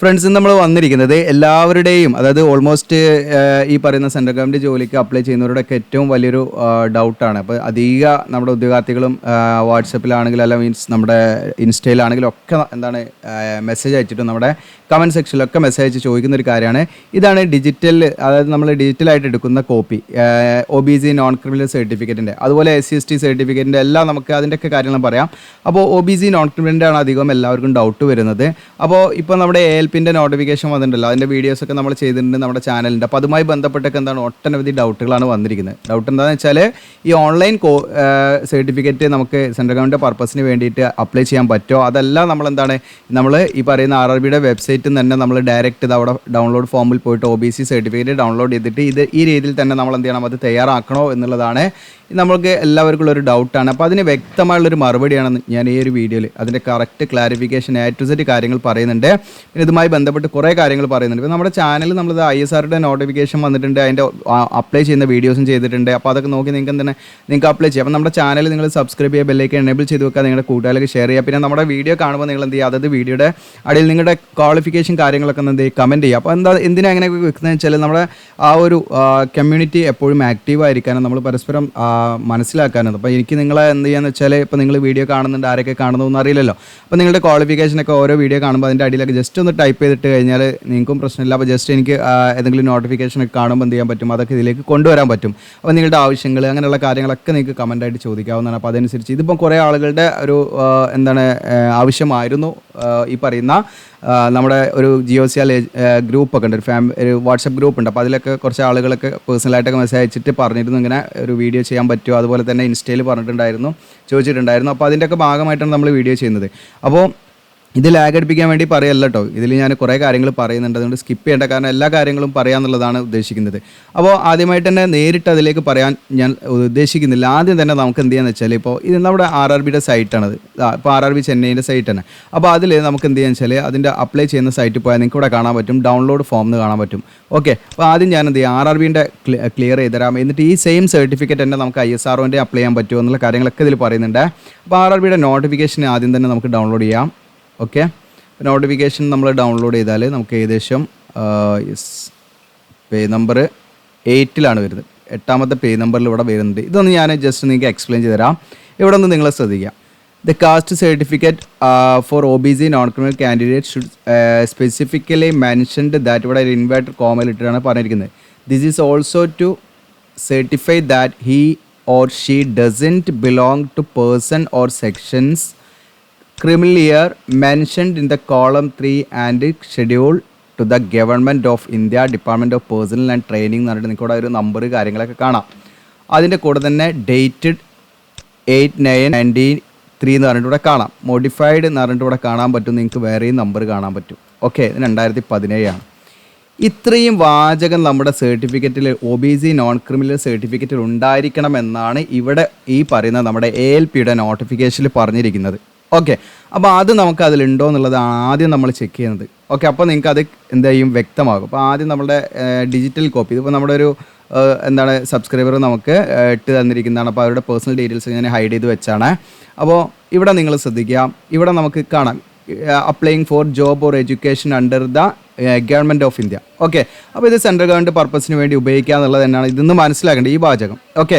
Friends നമ്മൾ വന്നിരിക്കുന്നത് എല്ലാവരുടെയും അതായത് ഓൾമോസ്റ്റ് ഈ പറയുന്ന സെൻട്രൽ ഗവൺമെന്റ് ജോലിക്ക് അപ്ലൈ ചെയ്യുന്നവരുടെയൊക്കെ ഏറ്റവും വലിയൊരു ഡൗട്ടാണ് അപ്പോൾ അധിക നമ്മുടെ ഉദ്യോഗാർത്ഥികളും വാട്സപ്പിലാണെങ്കിലും അല്ല മീൻസ് നമ്മുടെ ഇൻസ്റ്റയിലാണെങ്കിലും ഒക്കെ എന്താണ് മെസ്സേജ് അയച്ചിട്ടും നമ്മുടെ കമന്റ് സെക്ഷനിലൊക്കെ മെസ്സേജ് അയച്ച് ചോദിക്കുന്ന ഒരു കാര്യമാണ്. ഇതാണ് ഡിജിറ്റൽ അതായത് നമ്മൾ ഡിജിറ്റലായിട്ട് എടുക്കുന്ന copy O B C non criminal സർട്ടിഫിക്കറ്റിന്റെ അതുപോലെ എസ് സി എസ് ടി സർട്ടിഫിക്കറ്റിന്റെ എല്ലാം നമുക്ക് അതിന്റെയൊക്കെ കാര്യങ്ങൾ പറയാം. അപ്പോൾ ഒ ബി സി നോൺ ക്രിമിനലിന്റെ ആണ് അധികം എല്ലാവർക്കും ഡൗട്ട് വരുന്നത്. അപ്പോൾ ഇപ്പോൾ നമ്മുടെ എ എൽ പിന്റെ നോട്ടിഫിക്കേഷൻ വന്നിട്ടുണ്ടല്ലോ. അതിന്റെ വീഡിയോസൊക്കെ നമ്മൾ ചെയ്തിട്ടുണ്ട് നമ്മുടെ ചാനലിന്റെ അപ്പോൾ അതുമായി ബന്ധപ്പെട്ടൊക്കെ എന്താണ് ഒട്ടനവധി ഡൗട്ടുകളാണ് വന്നിരിക്കുന്നത്. ഡൗട്ട് എന്താണെന്ന് വെച്ചാൽ ഈ ഓൺലൈൻ കോ സർട്ടിഫിക്കറ്റ് നമുക്ക് സെൻട്രൽ ഗവൺമെന്റ് പർപ്പസിന് വേണ്ടിയിട്ട് അപ്ലൈ ചെയ്യാൻ പറ്റുമോ? അതെല്ലാം നമ്മൾ എന്താണ് നമ്മൾ ഈ പറയുന്ന ആർ ആർ ബിയുടെ വെബ്സൈറ്റിൽ തന്നെ നമ്മൾ ഡയറക്റ്റ് ഇത് അവിടെ ഡൗൺലോഡ് ഫോമിൽ പോയിട്ട് O B C certificate download ചെയ്തിട്ട് ഇത് ഈ രീതിയിൽ തന്നെ നമ്മൾ എന്ത് ചെയ്യണം? അത് തയ്യാറാക്കണോ എന്നുള്ളതാണ് നമ്മൾക്ക് എല്ലാവർക്കും ഒരു ഡൗട്ടാണ് അപ്പോൾ അതിന് വ്യക്തമായുള്ളൊരു മറുപടിയാണെന്ന് ഞാൻ ഈ ഒരു വീഡിയോയിൽ അതിന്റെ correct clarification A to Z കാര്യങ്ങൾ പറയുന്നുണ്ട്. പിന്നെ ഇതുമായി ബന്ധപ്പെട്ട് കുറേ കാര്യങ്ങൾ പറയുന്നുണ്ട്. ഇപ്പോൾ നമ്മുടെ ചാനലിൽ നമ്മൾ ഐ എസ് ആറുടെ നോട്ടിഫിക്കേഷൻ വന്നിട്ടുണ്ട്. അതിന്റെ അപ്ലൈ ചെയ്യുന്ന വീഡിയോസും ചെയ്തിട്ടുണ്ട്. അപ്പോൾ അതൊക്കെ നോക്കി നിങ്ങൾക്ക് തന്നെ നിങ്ങൾക്ക് അപ്ലൈ ചെയ്യാം. അപ്പോൾ നമ്മുടെ ചാനൽ നിങ്ങൾ സബ്സ്ക്രൈബ് ചെയ്യുക ബെല്ലേക്ക് എനേബിൾ ചെയ്ത് വെക്കുക നിങ്ങളുടെ കൂട്ടുകാരിലേക്ക് ഷെയർ ചെയ്യുക. പിന്നെ നമ്മുടെ വീഡിയോ കാണുമ്പോൾ നിങ്ങൾ എന്ത് ചെയ്യുക? അതായത് വീഡിയോയുടെ അടിയിൽ നിങ്ങളുടെ ക്വാളിഫിക്കേഷൻ കാര്യങ്ങളൊക്കെ എന്ത് ചെയ്യുക? കമന്റ് ചെയ്യുക. അപ്പോൾ എന്താ എന്തിനാ അങ്ങനെ വെക്കുന്നത് വെച്ചാൽ നമ്മുടെ ആ ഒരു കമ്മ്യൂണിറ്റി എപ്പോഴും ആക്റ്റീവ് ആയിരിക്കാനും നമ്മൾ പരസ്പരം ആ, മനസ്സിലാക്കാനും അപ്പോൾ എനിക്ക് നിങ്ങളെ എന്ത് ചെയ്യാന്ന് വെച്ചാൽ ഇപ്പോൾ നിങ്ങൾ വീഡിയോ കാണുന്നുണ്ട് ആരൊക്കെ കാണുന്നതെന്ന് അറിയില്ലല്ലോ. അപ്പോൾ നിങ്ങളുടെ ക്വാളിഫിക്കേഷനൊക്കെ ഓരോ വീഡിയോ കാണുമ്പോൾ അതിന്റെ അടിയിലൊക്കെ ജസ്റ്റ് ഒന്ന് ടൈപ്പ് ചെയ്തിട്ട് കഴിഞ്ഞാൽ നിങ്ങൾക്കും പ്രശ്നമില്ല. അപ്പോൾ ജസ്റ്റ് എനിക്ക് എന്തെങ്കിലും ഒക്കെ കാണുമ്പോൾ എന്ത് ചെയ്യാൻ പറ്റും? അതൊക്കെ ഇതിലേക്ക് കൊണ്ടുവരാൻ പറ്റും. അപ്പോൾ നിങ്ങളുടെ ആവശ്യങ്ങൾ അങ്ങനെയുള്ള കാര്യങ്ങളൊക്കെ നിങ്ങൾക്ക് കമന്റായിട്ട് ചോദിക്കാവുന്നതാണ്. അപ്പോൾ അതനുസരിച്ച് ഇതിപ്പം കുറേ ആളുകളുടെ ഒരു എന്താണ് ആവശ്യമായിരുന്നു. ഈ പറയുന്ന നമ്മുടെ ഒരു ജിയോ സിയാൽ ഗ്രൂപ്പ് ഒക്കെ ഉണ്ട്. ഒരു ഫാമി ഒരു വാട്സപ്പ് ഗ്രൂപ്പ് ഉണ്ട്. അപ്പോൾ അതിലൊക്കെ കുറച്ച് ആളുകളൊക്കെ പേഴ്സണലായിട്ടൊക്കെ മെസ്സേജ് അയച്ചിട്ട് പറഞ്ഞിരുന്നു. ഇങ്ങനെ ഒരു വീഡിയോ ചെയ്യാൻ പറ്റുമോ? അതുപോലെ തന്നെ ഇൻസ്റ്റയിൽ പറഞ്ഞിട്ടുണ്ടായിരുന്നു. ചോദിച്ചിട്ടുണ്ടായിരുന്നു. അപ്പോൾ അതിന്റെയൊക്കെ ഭാഗമായിട്ടാണ് നമ്മൾ വീഡിയോ ചെയ്യുന്നത്. അപ്പോൾ ഇത് ലാഗ് അടിപ്പിക്കാൻ വേണ്ടി പറയല്ല കേട്ടോ ഇതിൽ ഞാൻ കുറേ കാര്യങ്ങൾ പറയുന്നുണ്ട്. അതുകൊണ്ട് സ്കിപ്പ് ചെയ്യേണ്ട. കാരണം എല്ലാ കാര്യങ്ങളും പറയാമെന്നുള്ളതാണ് ഉദ്ദേശിക്കുന്നത്. അപ്പോൾ ആദ്യമായിട്ട് തന്നെ നേരിട്ട് അതിലേക്ക് പറയാൻ ഞാൻ ഉദ്ദേശിക്കുന്നില്ല. ആദ്യം തന്നെ നമുക്ക് എന്ത് ചെയ്യാന്ന് വെച്ചാൽ ഇപ്പോൾ ഇത് നമ്മുടെ ആർ ആർ ബിയുടെ സൈറ്റാണത് ഇപ്പോൾ ആർ ആർ ബി ചെന്നൈന്റെ സൈറ്റാണ് അപ്പോൾ അതിൽ നമുക്ക് എന്ത് ചെയ്യാന്ന് വെച്ചാൽ അതിന്റെ അപ്ലൈ ചെയ്യുന്ന സൈറ്റിൽ പോയാൽ നിങ്ങൾക്ക് ഇവിടെ കാണാൻ പറ്റും. ഡൗൺലോഡ് ഫോം എന്ന് കാണാൻ പറ്റും. ഓക്കെ അപ്പോൾ ആദ്യം ഞാൻ എന്ത് ചെയ്യാം? ആർ ആർ ബിന്റെ ക്ലിയർ ചെയ്ത് തരാം എന്നിട്ട് ഈ സെയിം സർട്ടിഫിക്കറ്റ് തന്നെ നമുക്ക് ഐ എസ് ആർ ഒന്റെ അപ്ലൈ ചെയ്യാൻ പറ്റുമോ എന്നുള്ള കാര്യങ്ങളൊക്കെ ഇതിൽ പറയുന്നുണ്ട്. അപ്പോൾ ആർ ആർ ബിയുടെ നോട്ടിഫിക്കേഷൻ ആദ്യം തന്നെ നമുക്ക് ഡൗൺലോഡ് ചെയ്യാം. ഓക്കെ നോട്ടിഫിക്കേഷൻ നമ്മൾ ഡൗൺലോഡ് ചെയ്താൽ നമുക്ക് ഏകദേശം പേ നമ്പർ എയ്റ്റിലാണ് വരുന്നത്. എട്ടാമത്തെ പേ നമ്പറിൽ ഇവിടെ വരുന്നുണ്ട്. ഇതൊന്ന് ഞാൻ ജസ്റ്റ് നിങ്ങൾക്ക് എക്സ്പ്ലെയിൻ ചെയ്ത് തരാം. ഇവിടെ ഒന്ന് നിങ്ങൾ ശ്രദ്ധിക്കാം. The caste certificate for O B C non criminal candidate should specifically mentioned that ഇവിടെ ഇൻവേർട്ടർ ഇട്ടിട്ടാണ് പറഞ്ഞിരിക്കുന്നത്. This is also to certify that he or she doesn't belong to person or sections criminal year mentioned in the column 3 and schedule to the government of India department of personnel and training എന്ന് പറഞ്ഞിട്ട് നിങ്ങൾക്ക് ഒരു number കാര്യങ്ങളൊക്കെ കാണാം. അതിന്റെ കൂടെ തന്നെ dated eight nine nineteen three എന്ന് പറഞ്ഞിട്ട് ഇവിടെ കാണാം. മോഡിഫൈഡ് എന്ന് പറഞ്ഞിട്ട് ഇവിടെ കാണാൻ പറ്റും. നിങ്ങൾക്ക് വേറെയും നമ്പർ കാണാൻ പറ്റും. ഓക്കെ രണ്ടായിരത്തി പതിനേഴാണ് ഇത്രയും വാചകം നമ്മുടെ സർട്ടിഫിക്കറ്റിൽ O B C non criminal സർട്ടിഫിക്കറ്റിൽ ഉണ്ടായിരിക്കണം എന്നാണ് ഇവിടെ ഈ പറയുന്ന നമ്മുടെ എ എൽ പിയുടെ നോട്ടിഫിക്കേഷനിൽ പറഞ്ഞിരിക്കുന്നത്. ഓക്കെ അപ്പോൾ അത് നമുക്ക് അതിലുണ്ടോ എന്നുള്ളതാണ് ആദ്യം നമ്മൾ ചെക്ക് ചെയ്യുന്നത്. ഓക്കെ അപ്പോൾ നിങ്ങൾക്ക് അത് എന്ത് ചെയ്യും? വ്യക്തമാകും. അപ്പോൾ ആദ്യം നമ്മുടെ ഡിജിറ്റൽ കോപ്പി ഇതിപ്പോൾ നമ്മുടെ ഒരു എന്താണ് സബ്സ്ക്രൈബർ നമുക്ക് ഇട്ട് തന്നിരിക്കുന്നതാണ്. അപ്പോൾ അവരുടെ പേഴ്സണൽ ഡീറ്റെയിൽസ് ഞാൻ ഹൈഡ് ചെയ്ത് വെച്ചാണ്. അപ്പോൾ ഇവിടെ നിങ്ങൾ ശ്രദ്ധിക്കുക. ഇവിടെ നമുക്ക് കാണാം. Applying for job or education under the government of India okay അപ്പോൾ ഇത് സെൻട്രൽ ഗവൺമെന്റ് പർപ്പസിന് വേണ്ടി ഉപയോഗിക്കുക എന്നുള്ളത് തന്നെയാണ് ഇതൊന്ന് മനസ്സിലാക്കേണ്ടത് ഈ വാചകം. ഓക്കെ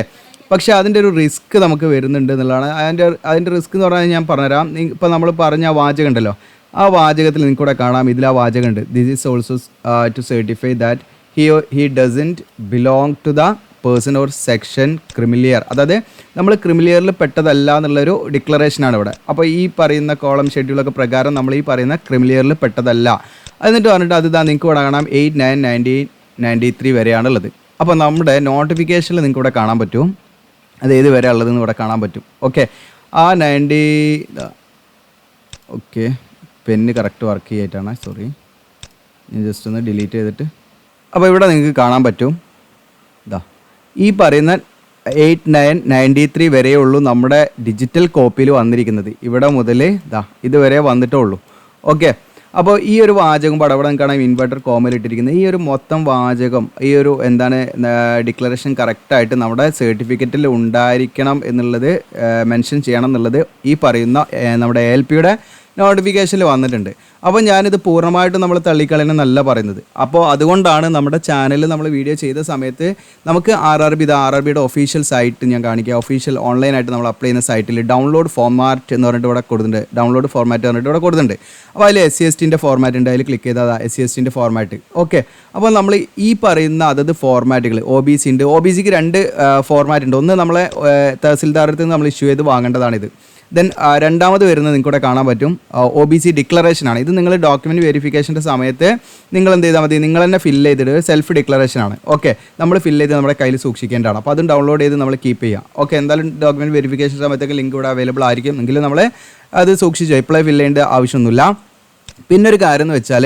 പക്ഷേ അതിന്റെ ഒരു റിസ്ക് നമുക്ക് വരുന്നുണ്ട് എന്നുള്ളതാണ്. അതിന്റെ അതിന്റെ റിസ്ക് എന്ന് പറഞ്ഞാൽ ഞാൻ പറഞ്ഞുതരാം. ഇപ്പോൾ നമ്മൾ പറഞ്ഞ വാചകം ഉണ്ടല്ലോ ആ വാചകത്തിൽ നിങ്ങൾക്ക് ഇവിടെ കാണാം. ഇതിൽ ആ വാചകം ഉണ്ട് this is also to certify that he he doesn't belong to the person or section creamy layer അതായത് നമ്മൾ ക്രിമിലിയറിൽ പെട്ടതല്ല എന്നുള്ളൊരു ഡിക്ലറേഷനാണ് ഇവിടെ. അപ്പോൾ ഈ പറയുന്ന കോളം ഷെഡ്യൂളൊക്കെ പ്രകാരം നമ്മൾ ഈ പറയുന്ന ക്രിമിലിയറിൽ പെട്ടതല്ല. എന്നിട്ട് പറഞ്ഞിട്ട് അത് ഇതാ നിങ്ങൾക്ക് ഇവിടെ കാണാം. Eight nine nineteen ninety three വരെയാണുള്ളത്. അപ്പോൾ നമ്മുടെ നോട്ടിഫിക്കേഷനിൽ നിങ്ങൾക്ക് ഇവിടെ കാണാൻ പറ്റും. അത് ഏത് വരെ ഉള്ളതെന്ന് ഇവിടെ കാണാൻ പറ്റും. ഓക്കെ ആ ninety okay pen correct work ചെയ്യായിട്ടാണ് sorry ഞാൻ ജസ്റ്റ് ഒന്ന് ഡിലീറ്റ് ചെയ്തിട്ട്. അപ്പോൾ ഇവിടെ നിങ്ങൾക്ക് കാണാൻ പറ്റും. ഇതാ. ഈ പറയുന്ന എയ്റ്റ് നയൻ നയന്റി ത്രീ വരെയേ ഉള്ളൂ നമ്മുടെ ഡിജിറ്റൽ കോപ്പിയിൽ വന്നിരിക്കുന്നത്. ഇവിടെ മുതൽ ഇതാ ഇതുവരെ വന്നിട്ടേ ഉള്ളൂ. ഓക്കെ അപ്പോൾ ഈ ഒരു വാചകം പടപടം കാണാൻ ഇൻവെർട്ടർ കോമയിൽ ഇട്ടിരിക്കുന്നത്. ഈ ഒരു മൊത്തം വാചകം ഈ ഒരു എന്താണ് ഡിക്ലറേഷൻ കറക്റ്റായിട്ട് നമ്മുടെ സർട്ടിഫിക്കറ്റിൽ ഉണ്ടായിരിക്കണം എന്നുള്ളത് മെൻഷൻ ചെയ്യണം എന്നുള്ളത് ഈ പറയുന്ന നമ്മുടെ എൽ പിയുടെ നോട്ടിഫിക്കേഷനിൽ വന്നിട്ടുണ്ട്. അപ്പോൾ ഞാനിത് പൂർണമായിട്ടും നമ്മൾ തള്ളിക്കളയണമെന്നല്ല പറയുന്നത്. അപ്പോൾ അതുകൊണ്ടാണ് നമ്മുടെ ചാനലിൽ നമ്മൾ വീഡിയോ ചെയ്ത സമയത്ത് നമുക്ക് ആർ ആർ ബി ഇത് ആർ ആർ ബിയുടെ ഒഫീഷ്യൽ സൈറ്റ് ഞാൻ കാണിക്കുക ഒഫീഷ്യൽ ഓൺലൈനായിട്ട് നമ്മൾ അപ്ലൈ ചെയ്യുന്ന സൈറ്റിൽ ഡൗൺലോഡ് ഫോർമാറ്റ് എന്ന് പറഞ്ഞിട്ട് ഇവിടെ കൊടുത്തിട്ടുണ്ട്. ഡൗൺലോഡ് ഫോർമാറ്റ് പറഞ്ഞിട്ട് ഇവിടെ കൊടുത്തിട്ടുണ്ട്. അപ്പോൾ അതിൽ എസ് സി എസ് ടിന്റെ ഫോർമാറ്റ് ഉണ്ട്. അതിൽ ക്ലിക്ക് ചെയ്താൽ എസ് സി എസ് ടിന്റെ ഫോർമാറ്റ് ഓക്കെ അപ്പോൾ നമ്മൾ ഈ പറയുന്ന അതത് ഫോർമാറ്റുകൾ ഒ ബി സി ഉണ്ട് ഒ ബി സിക്ക് രണ്ട് ഫോർമാറ്റ് ഉണ്ട്. ഒന്ന് നമ്മളെ തഹസിൽദാരത്തിൽ നിന്ന് നമ്മൾ ഇഷ്യൂ ചെയ്ത് വാങ്ങേണ്ടതാണിത്. ദെൻ രണ്ടാമത് വരുന്നത് നിങ്ങൾക്ക് ഇവിടെ കാണാൻ പറ്റും. ഒ ബി സി ഡിക്ലറേഷൻ ആണ്. ഇത് നിങ്ങൾ ഡോക്യുമെന്റ് വെരിഫിക്കേഷന്റെ സമയത്ത് നിങ്ങൾ എന്ത് ചെയ്താൽ മതി. നിങ്ങൾ തന്നെ ഫില്ല് ചെയ്തിട്ട് സെൽഫ് ഡിക്ലറേഷൻ ആണ്. ഓക്കെ നമ്മൾ ഫില്ല് ചെയ്ത് നമ്മുടെ കയ്യിൽ സൂക്ഷിക്കേണ്ടതാണ്. അപ്പോൾ അതും ഡൗൺലോഡ് ചെയ്ത് നമ്മൾ കീപ്പ് ചെയ്യാം. ഓക്കെ എന്തായാലും ഡോക്യുമെന്റ് വെരിഫിക്കേഷൻ സമയത്തൊക്കെ ലിങ്ക് ഇവിടെ അവൈലബിൾ ആയിരിക്കും. എങ്കിലും നമ്മൾ അത് സൂക്ഷിച്ചു. ഇപ്പോഴേ ഫില്ല് ചെയ്യേണ്ട ആവശ്യമൊന്നുമില്ല. പിന്നെ ഒരു കാര്യം എന്ന് വെച്ചാൽ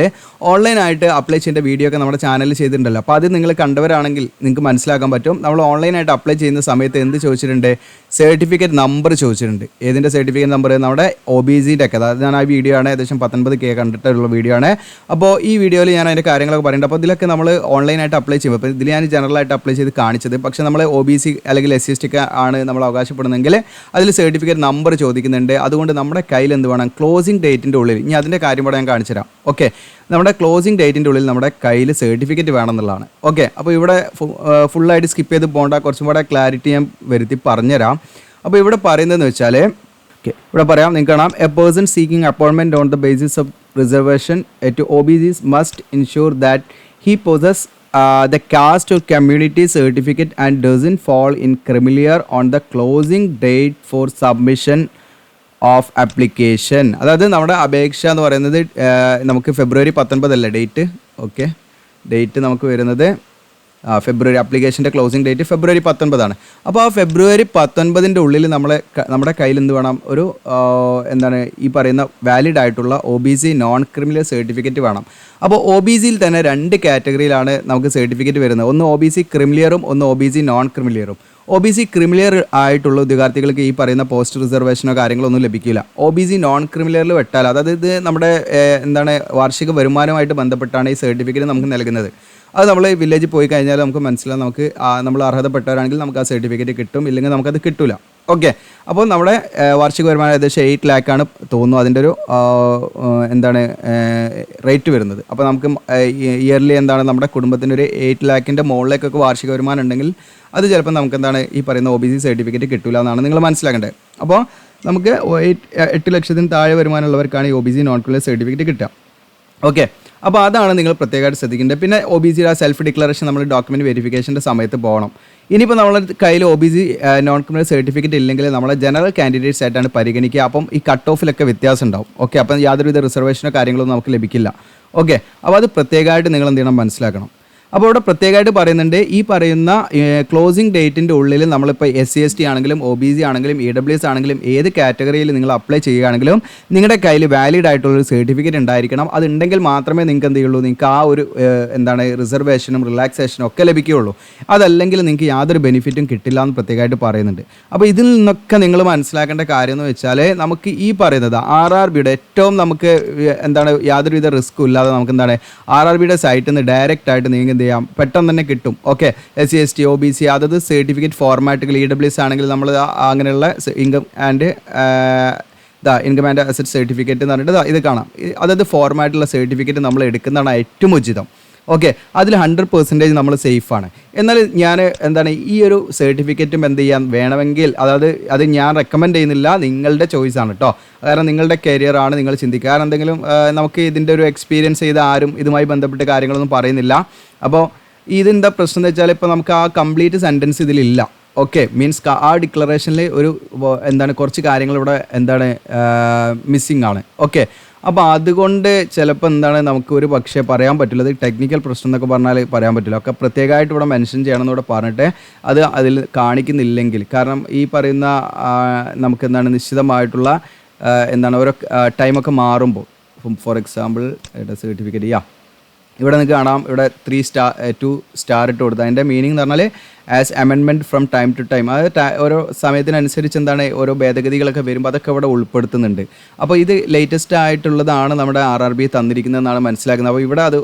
ഓൺലൈനായിട്ട് അപ്ലൈ ചെയ്യേണ്ട വീഡിയോ ഒക്കെ നമ്മുടെ ചാനലിൽ ചെയ്തിട്ടുണ്ടല്ലോ. അപ്പോൾ അത് നിങ്ങൾ കണ്ടവരാണെങ്കിൽ നിങ്ങൾക്ക് മനസ്സിലാക്കാൻ പറ്റും. നമ്മൾ ഓൺലൈനായിട്ട് അപ്ലൈ ചെയ്യുന്ന സമയത്ത് എന്ത് ചോദിച്ചിട്ടുണ്ട്? സർട്ടിഫിക്കറ്റ് നമ്പർ ചോദിച്ചിട്ടുണ്ട്. ഏതിന്റെ സർട്ടിഫിക്കറ്റ് നമ്പർ നമ്മുടെ ഒ ബി സിന്റെ ഒക്കെ. അതായത് ഞാൻ ആ വീഡിയോ ആണ് ഏകദേശം പത്തൊൻപത് കെ കണ്ടിട്ടുള്ള വീഡിയോ ആണ്. അപ്പോൾ ഈ വീഡിയോയിൽ ഞാൻ അതിന്റെ കാര്യങ്ങളൊക്കെ പറയുന്നുണ്ട്. അപ്പോൾ ഇതിലൊക്കെ നമ്മൾ ഓൺലൈനായിട്ട് അപ്ലൈ ചെയ്യും അപ്പോൾ ഇതിൽ ഞാൻ ജനറലായിട്ട് അപ്ലൈ ചെയ്ത് കാണിച്ചത് പക്ഷേ നമ്മൾ ഒ ബി സി അല്ലെങ്കിൽ എസ് സി എസ് ടി ആണ് നമ്മൾ അവകാശപ്പെടുന്നെങ്കിൽ അതിൽ സർട്ടിഫിക്കറ്റ് നമ്പർ ചോദിക്കുന്നുണ്ട്. അതുകൊണ്ട് നമ്മുടെ കയ്യിൽ എന്ത് വേണം? ക്ലോസിംഗ് ഡേറ്റിന്റെ ഉള്ളിൽ. ഇനി അതിന്റെ കാര്യം ഞാൻ കാണിച്ചു തരാം. ഓക്കെ നമ്മുടെ ക്ലോസിംഗ് ഡേറ്റിന്റെ ഉള്ളിൽ നമ്മുടെ കയ്യിൽ സർട്ടിഫിക്കറ്റ് വേണം എന്നുള്ളതാണ് ഓക്കെ അപ്പോൾ ഇവിടെ ഫുള്ളായിട്ട് സ്കിപ്പ് ചെയ്ത് പോകേണ്ട. കുറച്ചും കൂടെ ക്ലാരിറ്റി ഞാൻ വരുത്തി പറഞ്ഞുതരാം. അപ്പോൾ ഇവിടെ പറയുന്നതെന്ന് വെച്ചാൽ ഓക്കെ ഇവിടെ പറയാം നിങ്ങൾക്ക് കാണാം. A person seeking അപ്പോയിൻമെന്റ് on the basis of reservation to O B Cs must ensure that he possess the caste of community certificate and doesn't fall in creamy layer on the closing date for submission of application അതായത് നമ്മുടെ അപേക്ഷ എന്ന് പറയുന്നത് നമുക്ക് ഫെബ്രുവരി പത്തൊൻപതല്ലേ date? Okay. Date നമുക്ക് വരുന്നത് ഫെബ്രുവരി ആപ്ലിക്കേഷന്റെ ക്ലോസിംഗ് ഡേറ്റ് ഫെബ്രുവരി പത്തൊൻപതാണ്. അപ്പോൾ ആ ഫെബ്രുവരി പത്തൊൻപതിന്റെ ഉള്ളിൽ നമ്മളെ നമ്മുടെ കയ്യിൽ എന്ത് വേണം? ഒരു എന്താണ് ഈ പറയുന്ന വാലിഡ് ആയിട്ടുള്ള O B C non criminal certificate വേണം. അപ്പോൾ ഒ ബി സിയിൽ തന്നെ രണ്ട് കാറ്റഗറിയിലാണ് നമുക്ക് സർട്ടിഫിക്കറ്റ് വരുന്നത്. ഒന്ന് ഒ ബി സി ക്രിമിലിയറും ഒന്ന് O B C non ക്രിമിലിയറും O B C creamy layer ആയിട്ടുള്ള ഉദ്യോഗാർത്ഥികൾക്ക് ഈ പറയുന്ന പോസ്റ്റ് റിസർവേഷനോ കാര്യങ്ങളോ ഒന്നും ലഭിക്കില്ല. ഒ ബി സി നോൺ ക്രിമിലിയറിൽ വെട്ടാൽ അതായത് ഇത് നമ്മുടെ എന്താണ് വാർഷിക വരുമാനമായിട്ട് ബന്ധപ്പെട്ടാണ് ഈ സർട്ടിഫിക്കറ്റ് നമുക്ക് നൽകുന്നത്. അത് നമ്മൾ വില്ലേജിൽ പോയി കഴിഞ്ഞാൽ നമുക്ക് മനസ്സിലാവും നമുക്ക് നമ്മൾ അർഹതപ്പെട്ടവരാണെങ്കിൽ നമുക്ക് ആ സർട്ടിഫിക്കറ്റ് കിട്ടും. ഇല്ലെങ്കിൽ നമുക്കത് കിട്ടില്ല ഓക്കെ. അപ്പോൾ നമ്മുടെ വാർഷിക വരുമാനം ഏകദേശം എയ്റ്റ് ലാക്കാണ് തോന്നുന്നു അതിന്റെ ഒരു എന്താണ് റേറ്റ് വരുന്നത്. അപ്പോൾ നമുക്ക് ഇയർലി എന്താണ് നമ്മുടെ കുടുംബത്തിന്റെ ഒരു എയ്റ്റ് ലാക്കിന്റെ മുകളിലേക്കൊക്കെ വാർഷിക വരുമാനം ഉണ്ടെങ്കിൽ അത് ചിലപ്പോൾ നമുക്ക് എന്താണ് ഈ പറയുന്ന ഒ ബി സി സർട്ടിഫിക്കറ്റ് കിട്ടില്ല എന്നാണ് നിങ്ങൾ മനസ്സിലാക്കേണ്ടത്. അപ്പോൾ നമുക്ക് എയ്റ്റ് എട്ട് ലക്ഷത്തിന് താഴെ വരുമാനമുള്ളവർക്കാണ് ഈ O B C non clear certificate കിട്ടുക. ഓക്കെ. അപ്പോൾ അതാണ് നിങ്ങൾ പ്രത്യേകമായിട്ട് ശ്രദ്ധിക്കേണ്ടത്. പിന്നെ ഒ ബി സിയുടെ സെൽഫ് ഡിക്ലറേഷൻ നമ്മൾ ഡോക്യുമെന്റ് വെരിഫിക്കേഷന്റെ സമയത്ത് പോകണം. ഇനിയിപ്പോൾ നമ്മൾ കയ്യിൽ O B C non criminal certificate ഇല്ലെങ്കിൽ നമ്മളെ ജനറൽ കാൻഡിഡേറ്റ്സ് ആയിട്ടാണ് പരിഗണിക്കുക. അപ്പം ഈ കട്ട് ഓഫിലൊക്കെ വ്യത്യാസം ഉണ്ടാവും. ഓക്കെ അപ്പം യാതൊരുവിധ റിസർവേഷനോ കാര്യങ്ങളൊന്നും നമുക്ക് ലഭിക്കില്ല. ഓക്കെ അപ്പോൾ അത് പ്രത്യേകമായിട്ട് നിങ്ങൾ എന്ത് ചെയ്യണം മനസ്സിലാക്കണം. അപ്പോൾ ഇവിടെ പ്രത്യേകമായിട്ട് പറയുന്നുണ്ട് ഈ പറയുന്ന ക്ലോസിംഗ് ഡേറ്റിന്റെ ഉള്ളിൽ നമ്മളിപ്പോൾ എസ് സി എസ് ടി ആണെങ്കിലും ഒ ബി സി ആണെങ്കിലും ഇ ഡബ്ല്യു എസ് ആണെങ്കിലും ഏത് കാറ്റഗറിയിൽ നിങ്ങൾ അപ്ലൈ ചെയ്യുകയാണെങ്കിലും നിങ്ങളുടെ കയ്യിൽ വാലിഡ് ആയിട്ടുള്ള ഒരു സർട്ടിഫിക്കറ്റ് ഉണ്ടായിരിക്കണം. അതുണ്ടെങ്കിൽ മാത്രമേ നിങ്ങൾക്ക് എന്ത് ചെയ്യുള്ളൂ? നിങ്ങൾക്ക് ആ ഒരു എന്താണ് റിസർവേഷനും റിലാക്സേഷനും ഒക്കെ ലഭിക്കുകയുള്ളൂ. അതല്ലെങ്കിൽ നിങ്ങൾക്ക് യാതൊരു ബെനിഫിറ്റും കിട്ടില്ല എന്ന് പ്രത്യേകമായിട്ട് പറയുന്നുണ്ട്. അപ്പോൾ ഇതിൽ നിന്നൊക്കെ നിങ്ങൾ മനസ്സിലാക്കേണ്ട കാര്യം എന്ന് വെച്ചാൽ നമുക്ക് ഈ പറയുന്നത് ആർ ആർ ബിയുടെ ഏറ്റവും നമുക്ക് എന്താണ് യാതൊരുവിധ റിസ്ക്കും ഇല്ലാതെ നമുക്ക് എന്താണ് ആർ ആർ ബിയുടെ സൈറ്റിൽ നിന്ന് ഡയറക്റ്റ് ആയിട്ട് നിങ്ങൾക്ക് എന്ത് ചെയ്യാം? പെട്ടെന്ന് തന്നെ കിട്ടും. Okay S C S T O B C അതത് സർട്ടിഫിക്കറ്റ് ഫോർമാറ്റുകൾ ഇ ഡബ്ല്യു എസ് ആണെങ്കിൽ നമ്മൾ അങ്ങനെയുള്ള ഇൻകം ആൻഡ് ദാ ഇൻകം ആൻഡ് അസറ്റ് സർട്ടിഫിക്കറ്റ് എന്ന് പറഞ്ഞിട്ട് ഇത് കാണാം. അതായത് ഫോർമാറ്റുള്ള സർട്ടിഫിക്കറ്റ് നമ്മൾ എടുക്കുന്നതാണ് ഏറ്റവും ഉചിതം. ഓക്കെ അതിൽ ഹൺഡ്രഡ് പെർസെന്റേജ് നമ്മൾ സേഫാണ് എന്നാൽ ഞാൻ എന്താണ് ഈ ഒരു സർട്ടിഫിക്കറ്റും എന്ത് ചെയ്യാൻ വേണമെങ്കിൽ അതായത് അത് ഞാൻ റെക്കമെൻഡ് ചെയ്യുന്നില്ല നിങ്ങളുടെ ചോയ്സ് ആണ് കേട്ടോ കാരണം നിങ്ങളുടെ കരിയറാണ് നിങ്ങൾ ചിന്തിക്കുക. കാരണം എന്തെങ്കിലും നമുക്ക് ഇതിന്റെ ഒരു എക്സ്പീരിയൻസ് ചെയ്ത ആരും ഇതുമായി ബന്ധപ്പെട്ട കാര്യങ്ങളൊന്നും പറയുന്നില്ല. അപ്പോൾ ഇതിന്റെ പ്രശ്നം എന്ന് വെച്ചാൽ ഇപ്പോൾ നമുക്ക് ആ കംപ്ലീറ്റ് സെന്റൻസ് ഇതിലില്ല. ഓക്കെ മീൻസ് ആ ഡിക്ലറേഷനിൽ ഒരു എന്താണ് കുറച്ച് കാര്യങ്ങൾ ഇവിടെ എന്താണ് മിസ്സിങ് ആണ്. ഓക്കെ അപ്പോൾ അതുകൊണ്ട് ചിലപ്പോൾ എന്താണ് നമുക്ക് ഒരു പക്ഷേ പറയാൻ പറ്റില്ല. അത് ടെക്നിക്കൽ പ്രശ്നം എന്നൊക്കെ പറഞ്ഞാൽ പറയാൻ പറ്റില്ല. ഒക്കെ പ്രത്യേകമായിട്ട് ഇവിടെ മെൻഷൻ ചെയ്യണമെന്ന് ഇവിടെ പറഞ്ഞിട്ട് അത് അതിൽ കാണിക്കുന്നില്ലെങ്കിൽ കാരണം ഈ പറയുന്ന നമുക്ക് എന്താണ് നിശ്ചിതമായിട്ടുള്ള എന്താണ് ഓരോ ടൈമൊക്കെ മാറുമ്പോൾ ഫോർ എക്സാമ്പിൾ സർട്ടിഫിക്കറ്റ് യാ ഇവിടെ നിങ്ങൾക്ക് കാണാം. ഇവിടെ ത്രീ സ്റ്റാർ ടു സ്റ്റാർ ഇട്ട് കൊടുത്തത്. അതിന്റെ മീനിങ് എന്ന് പറഞ്ഞാൽ ആസ് അമെൻമെന്റ് ഫ്രം ടൈം ടു ടൈം അത് ഓരോ സമയത്തിനനുസരിച്ച് എന്താണ് ഓരോ ഭേദഗതികളൊക്കെ വരുമ്പോൾ അതൊക്കെ ഇവിടെ ഉൾപ്പെടുത്തുന്നുണ്ട്. അപ്പോൾ ഇത് ലേറ്റസ്റ്റ് ആയിട്ടുള്ളതാണ് നമ്മുടെ ആർ ആർ ബി തന്നിരിക്കുന്നതെന്നാണ് മനസ്സിലാക്കുന്നത്. അപ്പോൾ ഇവിടെ അത്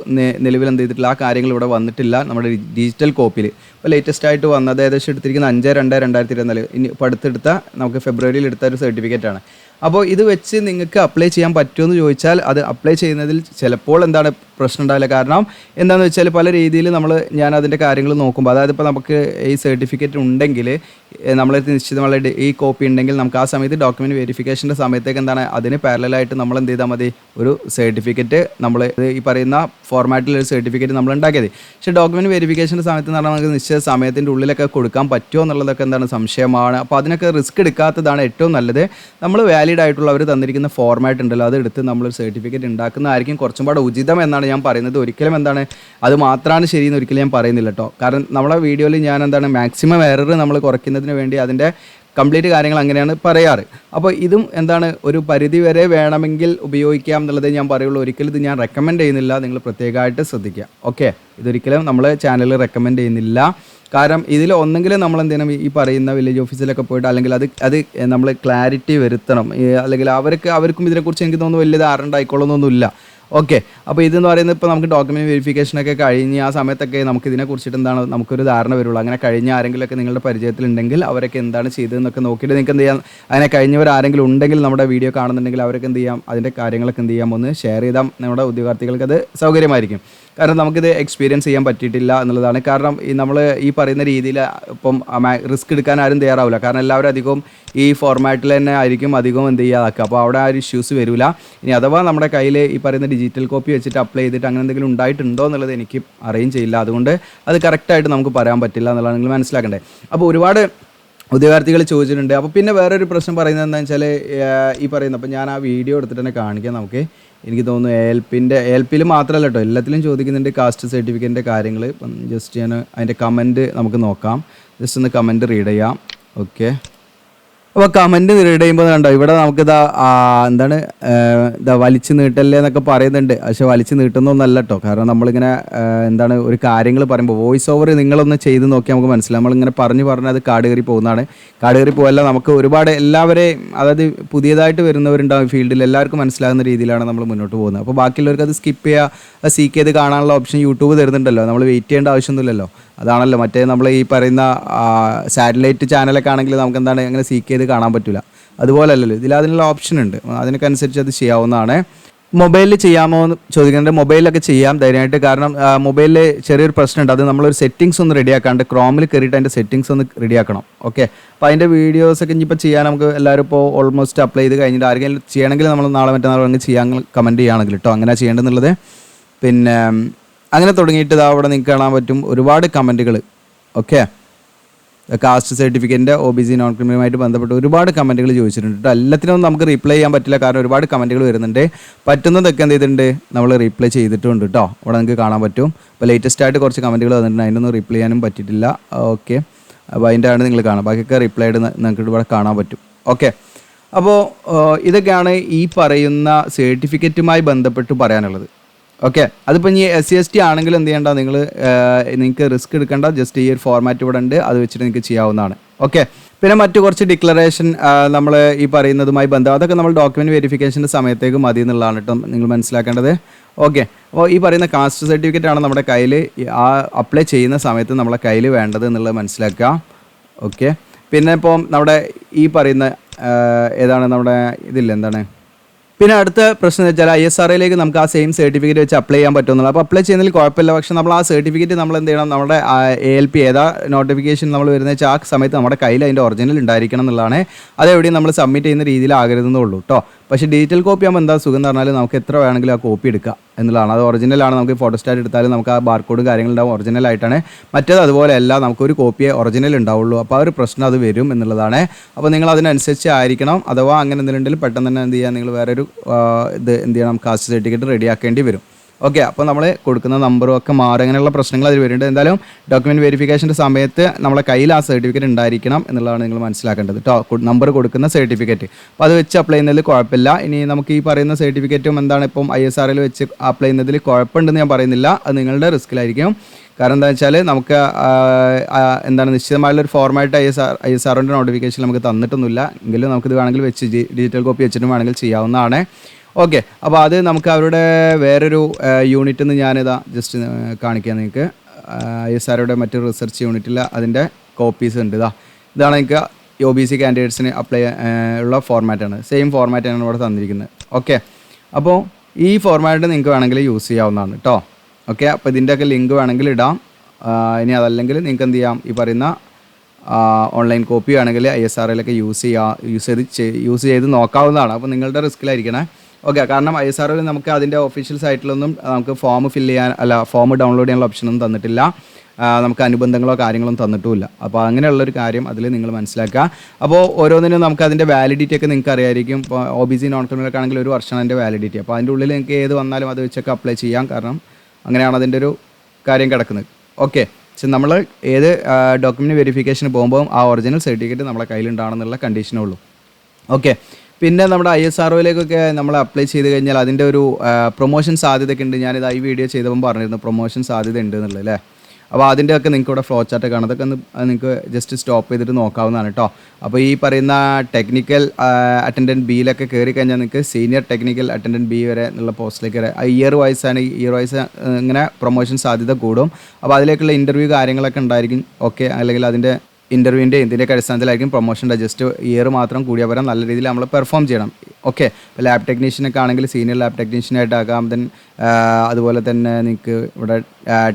നിലവിൽ എന്ത് ചെയ്തിട്ടില്ല. ആ കാര്യങ്ങൾ ഇവിടെ വന്നിട്ടില്ല നമ്മുടെ ഡിജിറ്റൽ കോപ്പിയിൽ ഇപ്പോൾ ലേറ്റസ്റ്റ് ആയിട്ട് വന്നത് ഏകദേശം എടുത്തിരിക്കുന്ന അഞ്ച് രണ്ട് രണ്ടായിരത്തി ഇരുപത്തിനാല്. ഇനി ഇപ്പോൾ നമുക്ക് ഫെബ്രുവരിയിൽ എടുത്ത ഒരു സർട്ടിഫിക്കറ്റ് ആണ്. അപ്പോൾ ഇത് വെച്ച് നിങ്ങൾക്ക് അപ്ലൈ ചെയ്യാൻ പറ്റുമോ എന്ന് ചോദിച്ചാൽ അത് അപ്ലൈ ചെയ്യുന്നതിൽ ചിലപ്പോൾ എന്താണ് പ്രശ്നം ഉണ്ടാവില്ല. കാരണം എന്താണെന്ന് വെച്ചാൽ പല രീതിയിൽ നമ്മൾ ഞാൻ അതിന്റെ കാര്യങ്ങൾ നോക്കുമ്പോൾ അതായത് ഇപ്പോൾ നമുക്ക് ഈ സർട്ടിഫിക്കറ്റ് ഉണ്ടെങ്കിൽ നമ്മൾ നിശ്ചിതമായ ഈ കോപ്പി ഉണ്ടെങ്കിൽ നമുക്ക് ആ സമയത്ത് ഡോക്യുമെന്റ് വെരിഫിക്കേഷന്റെ സമയത്തേക്ക് എന്താണ് അതിന് പാരലായിട്ട് നമ്മൾ എന്ത് ചെയ്താൽ മതി? ഒരു സർട്ടിഫിക്കറ്റ് നമ്മൾ ഈ പറയുന്ന ഫോർമാറ്റിലൊരു സർട്ടിഫിക്കറ്റ് നമ്മൾ ഉണ്ടാക്കിയത് പക്ഷേ ഡോക്യുമെന്റ് വെരിഫിക്കേഷന്റെ സമയത്ത് എന്ന് പറഞ്ഞാൽ നമുക്ക് നിശ്ചിത സമയത്തിന്റെ ഉള്ളിലൊക്കെ കൊടുക്കാൻ പറ്റുമോ എന്നുള്ളതൊക്കെ എന്താണ് സംശയമാണ്. അപ്പോൾ അതിനൊക്കെ റിസ്ക് എടുക്കാത്തതാണ് ഏറ്റവും നല്ലത്. നമ്മൾ വാലിഡ് ആയിട്ടുള്ള അവർ തന്നിരിക്കുന്ന ഫോർമാറ്റ് ഉണ്ടല്ലോ അത് എടുത്ത് നമ്മൾ സർട്ടിഫിക്കറ്റ് ഉണ്ടാക്കുന്നതായിരിക്കും കുറച്ചും കൂടെ ഉചിതം എന്നാണ് ഞാൻ പറയുന്നത്. ഒരിക്കലും എന്താണ് അത് മാത്രമാണ് ശരിയെന്ന് ഒരിക്കലും ഞാൻ പറയുന്നില്ല കേട്ടോ കാരണം നമ്മളെ വീഡിയോയിൽ ഞാൻ എന്താണ് മാക്സിമം എറർ നമ്മൾ കുറയ്ക്കുന്നതിന് വേണ്ടി അതിന്റെ കംപ്ലീറ്റ് കാര്യങ്ങൾ അങ്ങനെയാണ് പറയാറ്. അപ്പോൾ ഇതും എന്താണ് ഒരു പരിധി വരെ വേണമെങ്കിൽ ഉപയോഗിക്കാം എന്നുള്ളത് ഞാൻ പറയുള്ളൂ. ഒരിക്കലും ഇത് ഞാൻ റെക്കമെൻഡ് ചെയ്യുന്നില്ല. നിങ്ങൾ പ്രത്യേകമായിട്ട് ശ്രദ്ധിക്കുക. ഓക്കെ ഇതൊരിക്കലും നമ്മൾ ചാനലിൽ റെക്കമെൻഡ് ചെയ്യുന്നില്ല. കാരണം ഇതിൽ ഒന്നെങ്കിലും നമ്മൾ എന്തെങ്കിലും ഈ പറയുന്ന വില്ലേജ് ഓഫീസിലൊക്കെ പോയിട്ട് അല്ലെങ്കിൽ അത് അത് നമ്മൾ ക്ലാരിറ്റി വരുത്തണം. അല്ലെങ്കിൽ അവർക്ക് അവർക്കും ഇതിനെക്കുറിച്ച് എനിക്ക് തോന്നുന്നു വലിയ ധാരണ ഉണ്ടായിക്കൊള്ളുന്നൊന്നുമില്ല. ഓക്കെ അപ്പോൾ ഇതെന്ന് പറയുന്നത് ഇപ്പോൾ നമുക്ക് ഡോക്യുമെന്റ് വെരിഫിക്കേഷൻ ഒക്കെ കഴിഞ്ഞ് ആ സമയത്തൊക്കെ നമുക്ക് ഇതിനെ കുറിച്ചിട്ട് എന്താണ് നമുക്കൊരു ധാരണ വരുള്ളൂ. അങ്ങനെ കഴിഞ്ഞ ആരെങ്കിലുമൊക്കെ നിങ്ങളുടെ പരിചയത്തിലുണ്ടെങ്കിൽ അവരൊക്കെ എന്താണ് ചെയ്തതെന്നൊക്കെ നോക്കിയിട്ട് നിങ്ങൾക്ക് എന്ത് ചെയ്യാം? അങ്ങനെ കഴിഞ്ഞവർ ആരെങ്കിലും ഉണ്ടെങ്കിൽ നമ്മുടെ വീഡിയോ കാണുന്നുണ്ടെങ്കിൽ അവരൊക്കെ എന്ത് ചെയ്യാം? അതിന്റെ കാര്യങ്ങളൊക്കെ എന്ത് ചെയ്യാം? ഒന്ന് ഷെയർ ചെയ്താൽ നമ്മുടെ ഉദ്യോഗാർത്ഥികൾക്ക് അത് സൗകര്യമായിരിക്കും. കാരണം നമുക്കിത് എക്സ്പീരിയൻസ് ചെയ്യാൻ പറ്റിയിട്ടില്ല എന്നുള്ളതാണ്. കാരണം ഈ നമ്മൾ ഈ പറയുന്ന രീതിയിൽ ഇപ്പം റിസ്ക് എടുക്കാൻ ആരും തയ്യാറാവില്ല. കാരണം എല്ലാവരും അധികവും ഈ ഫോർമാറ്റിൽ തന്നെ ആയിരിക്കും അധികവും എന്ത് ചെയ്യാതാക്കുക. അപ്പോൾ അവിടെ ആ ഒരു ഇഷ്യൂസ് വരില്ല ഇനി അഥവാ നമ്മുടെ കയ്യിൽ ഈ പറയുന്ന ഡിജിറ്റൽ കോപ്പി വെച്ചിട്ട് അപ്ലൈ ചെയ്തിട്ട് അങ്ങനെ എന്തെങ്കിലും ഉണ്ടായിട്ടുണ്ടോ എന്നുള്ളത് എനിക്ക് അറിയും ചെയ്യില്ല. അതുകൊണ്ട് അത് കറക്റ്റായിട്ട് നമുക്ക് പറയാൻ പറ്റില്ല എന്നുള്ളതാണ് നിങ്ങൾ മനസ്സിലാക്കണ്ടേ അപ്പോൾ ഒരുപാട് ഉദ്യോഗാർത്ഥികൾ ചോദിച്ചിട്ടുണ്ട്. അപ്പോൾ പിന്നെ വേറൊരു പ്രശ്നം പറയുന്നത് എന്താണെന്ന് വെച്ചാൽ ഈ പറയുന്ന അപ്പോൾ ഞാൻ ആ വീഡിയോ എടുത്തിട്ട് തന്നെ കാണിക്കാം നമുക്ക്. എനിക്ക് തോന്നുന്നു എ എൽ പിന്റെ എ എൽ പിയിൽ മാത്രമല്ല കേട്ടോ. എല്ലാത്തിലും ചോദിക്കുന്നുണ്ട് കാസ്റ്റ് സർട്ടിഫിക്കറ്റിന്റെ കാര്യങ്ങൾ. ജസ്റ്റ് ഞാൻ അതിന്റെ കമന്റ് നമുക്ക് നോക്കാം. ജസ്റ്റ് ഒന്ന് കമന്റ് റീഡ് ചെയ്യാം. ഓക്കെ അപ്പോൾ കമന്റ് റീഡ് ചെയ്യുമ്പോൾ കണ്ടോ ഇവിടെ നമുക്കിതാ എന്താണ് ഇതാ വലിച്ചു നീട്ടല്ലേ എന്നൊക്കെ പറയുന്നുണ്ട്. പക്ഷെ വലിച്ചു നീട്ടുന്നൊന്നല്ല കേട്ടോ കാരണം നമ്മളിങ്ങനെ എന്താണ് ഒരു കാര്യങ്ങൾ പറയുമ്പോൾ വോയിസ് ഓവർ നിങ്ങളൊന്ന് ചെയ്ത് നോക്കിയാൽ നമുക്ക് മനസ്സിലാവും. നമ്മളിങ്ങനെ പറഞ്ഞു പറഞ്ഞ് അത് കാട് കയറി പോകുന്നതാണ്. കാട് കയറി പോകല്ല നമുക്ക് ഒരുപാട് എല്ലാവരെയും അതായത് പുതിയതായിട്ട് വരുന്നവരുണ്ടാവും ഫീൽഡിൽ എല്ലാവർക്കും മനസ്സിലാകുന്ന രീതിയിലാണ് നമ്മൾ മുന്നോട്ട് പോകുന്നത്. അപ്പോൾ ബാക്കിയുള്ളവർക്ക് അത് സ്കിപ്പ് ചെയ്യുക സീക്ക് ചെയ്ത് കാണാനുള്ള ഓപ്ഷൻ യൂട്യൂബ് തരുന്നുണ്ടല്ലോ. നമ്മൾ വെയിറ്റ് ചെയ്യേണ്ട ആവശ്യമൊന്നുമില്ലല്ലോ. അതാണല്ലോ മറ്റേ നമ്മൾ ഈ പറയുന്ന സാറ്റലൈറ്റ് ചാനലൊക്കെ ആണെങ്കിൽ നമുക്ക് എന്താണ് അങ്ങനെ സീക്ക് ചെയ്ത് കാണാൻ പറ്റില്ല അതുപോലല്ലല്ലോ ഇതിൽ അതിനുള്ള ഓപ്ഷൻ ഉണ്ട്. അതിനൊക്കെ അത് ചെയ്യാവുന്നതാണ്. മൊബൈലിൽ ചെയ്യാമോ എന്ന് ചോദിക്കുന്നുണ്ട് മൊബൈലിലൊക്കെ ചെയ്യാം ധൈര്യമായിട്ട്. കാരണം മൊബൈലിൽ ചെറിയൊരു പ്രശ്നമുണ്ട്. അത് നമ്മളൊരു സെറ്റിങ്സ് ഒന്ന് റെഡിയാക്കാണ്ട് ക്രോമിൽ കയറിയിട്ട് അതിന്റെ സെറ്റിങ്സ് ഒന്ന് റെഡിയാക്കണം ഓക്കെ അപ്പോൾ അതിന്റെ വീഡിയോസൊക്കെ ഇനിയിപ്പോൾ ചെയ്യാൻ നമുക്ക് എല്ലാവരും ഇപ്പോൾ ഓൾമോസ്റ്റ് അപ്ലൈ ചെയ്ത് കഴിഞ്ഞിട്ട് ആരെങ്കിലും ചെയ്യണമെങ്കിൽ നമ്മൾ നാളെ മറ്റന്നാൾ അങ്ങ് ചെയ്യാൻ കമന്റ് ചെയ്യുകയാണെങ്കിൽ കേട്ടോ അങ്ങനെ ചെയ്യേണ്ടതെന്നുള്ളത് പിന്നെ അങ്ങനെ തുടങ്ങിയിട്ട് അവിടെ നിങ്ങൾക്ക് കാണാൻ പറ്റും ഒരുപാട് കമന്റുകൾ ഓക്കെ കാസ്റ്റ് സർട്ടിഫിക്കറ്റിന്റെ ഒ ബി സി നോൺ ക്രിമിനുമായിട്ട് ബന്ധപ്പെട്ട് ഒരുപാട് കമന്റുകൾ ചോദിച്ചിട്ടുണ്ട് കേട്ടോ. എല്ലാത്തിനും നമുക്ക് റീപ്ലൈ ചെയ്യാൻ പറ്റില്ല. കാരണം ഒരുപാട് കമന്റുകൾ വരുന്നുണ്ട്. പറ്റുന്നതൊക്കെ എന്ത് ചെയ്തിട്ടുണ്ട്? നമ്മൾ റീപ്ലൈ ചെയ്തിട്ടുണ്ട് കേട്ടോ. അവിടെ നിങ്ങൾക്ക് കാണാൻ പറ്റും. ഇപ്പോൾ ലേറ്റസ്റ്റ് ആയിട്ട് കുറച്ച് കമന്റുകൾ വന്നിട്ടുണ്ട്. അതിനൊന്നും റീപ്ലൈ ചെയ്യാനും പറ്റിയിട്ടില്ല. ഓക്കെ അപ്പോൾ അതിന്റെ ആണ് നിങ്ങൾ കാണാം ബാക്കിയൊക്കെ റിപ്ലൈ ആയിട്ട് നിങ്ങൾക്ക് ഇവിടെ കാണാൻ പറ്റും. ഓക്കെ അപ്പോൾ ഇതൊക്കെയാണ് ഈ പറയുന്ന സർട്ടിഫിക്കറ്റുമായി ബന്ധപ്പെട്ട് പറയാനുള്ളത്. ഓക്കെ അതിപ്പോൾ ഇനി എസ് സി എസ് ടി ആണെങ്കിൽ എന്ത് ചെയ്യേണ്ട? നിങ്ങൾ നിങ്ങൾക്ക് റിസ്ക് എടുക്കേണ്ട. ജസ്റ്റ് ഈ ഒരു ഫോർമാറ്റ് ഇവിടെ ഉണ്ട്. അത് വെച്ചിട്ട് നിങ്ങൾക്ക് ചെയ്യാവുന്നതാണ്. ഓക്കെ പിന്നെ മറ്റു കുറച്ച് ഡിക്ലറേഷൻ നമ്മൾ ഈ പറയുന്നതുമായി ബന്ധം. അതൊക്കെ നമ്മൾ ഡോക്യുമെന്റ് വെരിഫിക്കേഷന്റെ സമയത്തേക്ക് മതി എന്നുള്ളതാണ് കേട്ടോ നിങ്ങൾ മനസ്സിലാക്കേണ്ടത്. ഓക്കെ അപ്പോൾ ഈ പറയുന്ന കാസ്റ്റ് സർട്ടിഫിക്കറ്റ് ആണ് നമ്മുടെ കയ്യിൽ ആ അപ്ലൈ ചെയ്യുന്ന സമയത്ത് നമ്മളെ കയ്യിൽ വേണ്ടത് എന്നുള്ളത് മനസ്സിലാക്കുക. ഓക്കെ പിന്നെ ഇപ്പം നമ്മുടെ ഈ പറയുന്ന ഏതാണ് നമ്മുടെ ഇതില്ല? എന്താണ്? പിന്നെ അടുത്ത പ്രശ്നം എന്ന് വെച്ചാൽ ഐ എസ് ആർ ഐയിലേക്ക് നമുക്ക് ആ സെയിം സർട്ടിഫിക്കറ്റ് വെച്ച് അപ്ലൈ ചെയ്യാൻ പറ്റുമെന്നുള്ളത് അപ്പോൾ അപ്ലൈ ചെയ്യുന്നതിൽ കുഴപ്പമില്ല. പക്ഷെ നമ്മൾ ആ സർട്ടിഫിക്കറ്റ് നമ്മൾ എന്ത് ചെയ്യണം? നമ്മുടെ എ എൽ പി ഏതാ നോട്ടിഫിക്കേഷൻ നമ്മൾ വരുന്ന വെച്ചാൽ ആ സമയത്ത് നമ്മുടെ കയ്യിൽ അതിന്റെ ഒറിജിനൽ ഉണ്ടായിരിക്കണം എന്നുള്ളതാണ്. അതെവിടെയും നമ്മൾ സബ്മിറ്റ് ചെയ്യുന്ന രീതിയിൽ ഉള്ളൂ കേട്ടോ പക്ഷേ ഡിജിറ്റൽ കോപ്പി ആകുമ്പോൾ എന്താ സുഖം എന്ന് പറഞ്ഞാൽ നമുക്ക് എത്ര വേണമെങ്കിലും ആ കോപ്പി എടുക്കുക എന്നുള്ളതാണ്. അത് ഒറിജിനലാണ് നമുക്ക് ഫോട്ടോസ്റ്റാറ്റ് എടുത്താലും നമുക്ക് ആ ബാർകോഡ് കാര്യങ്ങളുണ്ടാവും ഒറിജിനൽ ആയിട്ടാണ്. മറ്റേത് അതുപോലെ അല്ല നമുക്കൊരു കോപ്പിയെ ഒറിജിനൽ ഉണ്ടാവുള്ളൂ. അപ്പോൾ ആ ഒരു പ്രശ്നം അത് വരും എന്നുള്ളതാണ്. അപ്പോൾ നിങ്ങൾ അതിനനുസരിച്ച് ആയിരിക്കണം. അഥവാ അങ്ങനെ എന്തെങ്കിലും പെട്ടെന്ന് തന്നെ എന്ത് ചെയ്യുക നിങ്ങൾ വേറൊരു ഇത് എന്ത് ചെയ്യണം? കാസ്റ്റ് സർട്ടിഫിക്കറ്റ് റെഡിയാക്കേണ്ടി വരും. ഓക്കെ അപ്പോൾ നമ്മൾ കൊടുക്കുന്ന നമ്പറും ഒക്കെ മാറും. അങ്ങനെയുള്ള പ്രശ്നങ്ങൾ അതിൽ വരുന്നുണ്ട്. എന്തായാലും ഡോക്യുമെന്റ് വെരിഫിക്കേഷന്റെ സമയത്ത് നമ്മളെ കയ്യിൽ ആ സർട്ടിഫിക്കറ്റ് ഉണ്ടായിരിക്കണം എന്നുള്ളതാണ് നിങ്ങൾ മനസ്സിലാക്കേണ്ടത് കേട്ടോ നമ്പർ കൊടുക്കുന്ന സർട്ടിഫിക്കറ്റ് അപ്പോൾ അത് വെച്ച് അപ്ലൈ ചെയ്യുന്നതിൽ കുഴപ്പമില്ല. ഇനി നമുക്ക് ഈ പറയുന്ന സർട്ടിഫിക്കറ്റും എന്താണ് ഇപ്പം ഐ എസ് ആറിൽ വെച്ച് അപ്ലൈ ചെയ്യുന്നതിൽ കുഴപ്പമുണ്ടെന്ന് ഞാൻ പറയുന്നില്ല. അത് നിങ്ങളുടെ റിസ്ക്കിലായിരിക്കും കാരണം എന്താ വെച്ചാൽ നമുക്ക് എന്താണ് നിശ്ചിതമായുള്ള ഒരു format I S R I S ആറിന്റെ നോട്ടിഫിക്കേഷൻ നമുക്ക് തന്നിട്ടൊന്നുമില്ല. എങ്കിലും നമുക്കിത് വേണമെങ്കിൽ വെച്ച് ഡിജിറ്റൽ കോപ്പി വെച്ചിട്ടും വേണമെങ്കിൽ ചെയ്യാവുന്നതാണ്. ഓക്കെ അപ്പോൾ അത് നമുക്ക് അവരുടെ വേറൊരു യൂണിറ്റിൽ നിന്ന് ഞാനിതാ ജസ്റ്റ് കാണിക്കാം നിങ്ങൾക്ക് ഐ എസ് ആരുടെ മറ്റൊരു റിസർച്ച് യൂണിറ്റിൽ അതിന്റെ കോപ്പീസ് ഉണ്ട് ഇതാ. ഇതാണ് നിങ്ങൾക്ക് ഒ ബി സി കാൻഡിഡേറ്റ്സിന് അപ്ലൈ ഉള്ള ഫോർമാറ്റാണ് സെയിം ഫോർമാറ്റാണ് ഇവിടെ തന്നിരിക്കുന്നത്. ഓക്കെ അപ്പോൾ ഈ ഫോർമാറ്റ് നിങ്ങൾക്ക് വേണമെങ്കിൽ യൂസ് ചെയ്യാവുന്നതാണ് കേട്ടോ ഓക്കെ അപ്പോൾ ഇതിന്റെയൊക്കെ ലിങ്ക് വേണമെങ്കിൽ ഇടാം. ഇനി അതല്ലെങ്കിൽ നിങ്ങൾക്ക് എന്ത് ചെയ്യാം? ഈ പറയുന്ന ഓൺലൈൻ കോപ്പി വേണമെങ്കിൽ ഐ എസ് ആർ യൂസ് ചെയ്യുക യൂസ് ചെയ്ത് യൂസ് ചെയ്ത് നോക്കാവുന്നതാണ്. അപ്പോൾ നിങ്ങളുടെ റിസ്ക്കിലായിരിക്കണേ ഓക്കെ കാരണം ഐ എസ് ആർ നമുക്ക് അതിന്റെ ഒഫീഷ്യൽ സൈറ്റിലൊന്നും നമുക്ക് ഫോം ഫില്ല് ചെയ്യാൻ അല്ല ഫോം ഡൗൺലോഡ് ചെയ്യാനുള്ള ഓപ്ഷനൊന്നും തന്നിട്ടില്ല. നമുക്ക് അനുബന്ധങ്ങളോ കാര്യങ്ങളൊന്നും തന്നിട്ടുമില്ല. അപ്പോൾ അങ്ങനെയുള്ളൊരു കാര്യം അതിൽ നിങ്ങൾ മനസ്സിലാക്കുക. അപ്പോൾ ഓരോന്നിനും നമുക്ക് അതിന്റെ വാലിഡിറ്റി ഒക്കെ നിങ്ങൾക്ക് അറിയായിരിക്കും. ഇപ്പോൾ O B C non criminal ആണെങ്കിൽ ഒരു വർഷമാണ് അതിന്റെ വാലിഡിറ്റി അപ്പോൾ അതിന്റെ ഉള്ളിൽ നിങ്ങൾക്ക് ഏത് വന്നാലും അത് വെച്ചൊക്കെ അപ്ലൈ ചെയ്യാം. കാരണം അങ്ങനെയാണ് അതിന്റെ ഒരു കാര്യം കിടക്കുന്നത്. ഓക്കെ പക്ഷെ നമ്മൾ ഏത് ഡോക്യുമെന്റ് വെരിഫിക്കേഷന് പോകുമ്പോൾ ആ ഒറിജിനൽ സർട്ടിഫിക്കറ്റ് നമ്മളെ കയ്യിലുണ്ടാണെന്നുള്ള കണ്ടീഷനേ ഉള്ളൂ. ഓക്കെ പിന്നെ നമ്മുടെ ഐ എസ് ആർ ഒയിലേക്കൊക്കെ നമ്മൾ അപ്ലൈ ചെയ്ത് കഴിഞ്ഞാൽ അതിന്റെ ഒരു പ്രൊമോഷൻ സാധ്യതയൊക്കെ ഉണ്ട് ഞാനിത് ഈ വീഡിയോ ചെയ്തപ്പോൾ പറഞ്ഞിരുന്നു പ്രൊമോഷൻ സാധ്യത ഉണ്ട് എന്നുള്ളത് അല്ലേ? അപ്പോൾ അതിന്റെ ഒക്കെ നിങ്ങൾക്ക് ഇവിടെ ഫ്ലോ ചാർട്ട് കാണാം. അതൊക്കെ ഒന്ന് നിങ്ങൾക്ക് ജസ്റ്റ് സ്റ്റോപ്പ് ചെയ്തിട്ട് നോക്കാവുന്നതാണ് കേട്ടോ അപ്പോൾ ഈ പറയുന്ന ടെക്നിക്കൽ അറ്റൻഡന്റ് ബിയിലൊക്കെ കയറി കഴിഞ്ഞാൽ നിങ്ങൾക്ക് സീനിയർ ടെക്നിക്കൽ അറ്റൻഡന്റ് ബി വരെ എന്നുള്ള പോസ്റ്റിലേക്ക് വരെ ഇയർ വൈസ് ആണ് ഇയർ വൈസ് ഇങ്ങനെ പ്രൊമോഷൻ സാധ്യത കൂടും. അപ്പോൾ അതിലേക്കുള്ള ഇന്റർവ്യൂ കാര്യങ്ങളൊക്കെ ഉണ്ടായിരിക്കും ഓക്കെ അല്ലെങ്കിൽ അതിന്റെ ഇന്റർവ്യൂവിന്റെ ഇതിന്റെയൊക്കെ അടിസ്ഥാനത്തിലായിരിക്കും പ്രൊമോഷന്റെ ജസ്റ്റ് ഇയർ മാത്രം കൂടിയ പരം നല്ല രീതിയിൽ നമ്മൾ പെർഫോം ചെയ്യണം. ഓക്കെ ഇപ്പോൾ ലാബ് ടെക്നീഷ്യനൊക്കെ ആണെങ്കിൽ സീനിയർ ലാബ് ടെക്നീഷ്യനായിട്ടാകാം ദെൻ അതുപോലെ തന്നെ നിങ്ങൾക്ക് ഇവിടെ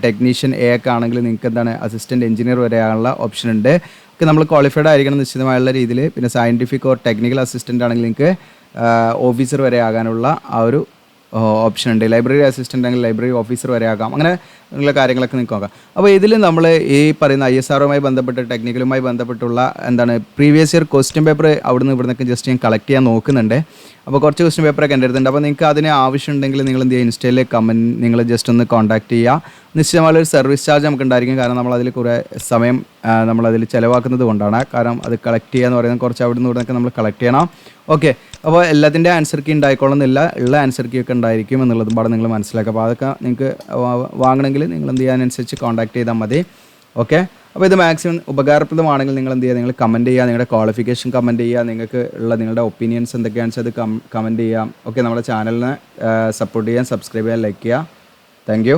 ടെക്നീഷ്യൻ എ ഒക്കെ ആണെങ്കിൽ നിങ്ങൾക്ക് എന്താണ് അസിസ്റ്റന്റ് എഞ്ചിനീയർ വരെ ആകാനുള്ള ഓപ്ഷൻ ഉണ്ട്. ഒക്കെ നമ്മൾ ക്വാളിഫൈഡ് ആയിരിക്കണം നിശ്ചിതമായുള്ള രീതിയിൽ പിന്നെ സയന്റിഫിക് ഓർ ടെക്നിക്കൽ അസിസ്റ്റന്റ് ആണെങ്കിൽ നിങ്ങൾക്ക് ഓഫീസർ വരെ ആകാനുള്ള ആ ഒരു ഓപ്ഷൻ ഉണ്ട്. ലൈബ്രറി അസിസ്റ്റന്റ് അല്ലെങ്കിൽ ലൈബ്രറി ഓഫീസർ വരെ ആകാം. അങ്ങനെ ഉള്ള കാര്യങ്ങളൊക്കെ നിങ്ങൾക്ക് നോക്കാം. അപ്പോൾ ഇതിൽ നമ്മൾ ഈ പറയുന്ന ഐ എസ് ആറുമായി ബന്ധപ്പെട്ട് ടെക്നിക്കലുമായി ബന്ധപ്പെട്ടുള്ള എന്താണ് പ്രീവിയസ് ഇയർ ക്വസ്റ്റ്യൻ പേപ്പർ നിന്ന് ഇവിടുന്നൊക്കെ ജസ്റ്റ് ഞാൻ കളക്ട് ചെയ്യാൻ നോക്കുന്നുണ്ട്. അപ്പോൾ കുറച്ച് ക്വസ്റ്റ്യൻ പേപ്പറൊക്കെ എന്റെ അടുത്തുണ്ട് അപ്പോൾ നിങ്ങൾക്ക് അതിന് ആവശ്യമുണ്ടെങ്കിൽ നിങ്ങൾ എന്ത് ചെയ്യുക ഇൻസ്റ്റയിൽ കമന്റ് നിങ്ങൾ ജസ്റ്റ് ഒന്ന് കോൺടാക്ട് ചെയ്യുക. നിശ്ചയമായ ഒരു സർവീസ് ചാർജ് നമുക്ക് ഉണ്ടായിരിക്കും. കാരണം നമ്മൾ കുറേ സമയം നമ്മളതിൽ ചിലവാക്കുന്നത് കൊണ്ടാണ്. കാരണം അത് കളക്ട് ചെയ്യുക എന്ന് പറയുന്നത് കുറച്ച് അവിടെ നിന്ന് ഇവിടുന്നൊക്കെ നമ്മൾ കളക്ട് ചെയ്യണം. ഓക്കെ അപ്പോൾ എല്ലാത്തിന്റെ ആൻസർ കീ ഉണ്ടായിക്കോളുന്നില്ല. ഉള്ള ആൻസർ കീ ഒക്കെ ഉണ്ടായിരിക്കും എന്നുള്ളതും പാടെ നിങ്ങൾ മനസ്സിലാക്കുക. അപ്പോൾ അതൊക്കെ നിങ്ങൾക്ക് വാങ്ങണമെങ്കിൽ നിങ്ങൾ എന്ത് ചെയ്യാനനുസരിച്ച് കോൺടാക്ട് ചെയ്താൽ മതി. ഓക്കെ അപ്പോൾ ഇത് മാക്സിമം ഉപകാരപ്രദമാണെങ്കിൽ നിങ്ങൾ എന്ത് ചെയ്യുക? നിങ്ങൾ കമന്റ് ചെയ്യുക. നിങ്ങളുടെ ക്വാളിഫിക്കേഷൻ കമന്റ് ചെയ്യുക. നിങ്ങൾക്ക് ഉള്ള നിങ്ങളുടെ ഒപ്പീനിയൻസ് എന്തൊക്കെയാണെന്ന് വെച്ചാൽ അത് കമന്റ് ചെയ്യാം ഓക്കെ നമ്മുടെ ചാനലിനെ സപ്പോർട്ട് ചെയ്യാൻ സബ്സ്ക്രൈബ് ചെയ്യാൻ ലൈക്ക് ചെയ്യുക. താങ്ക്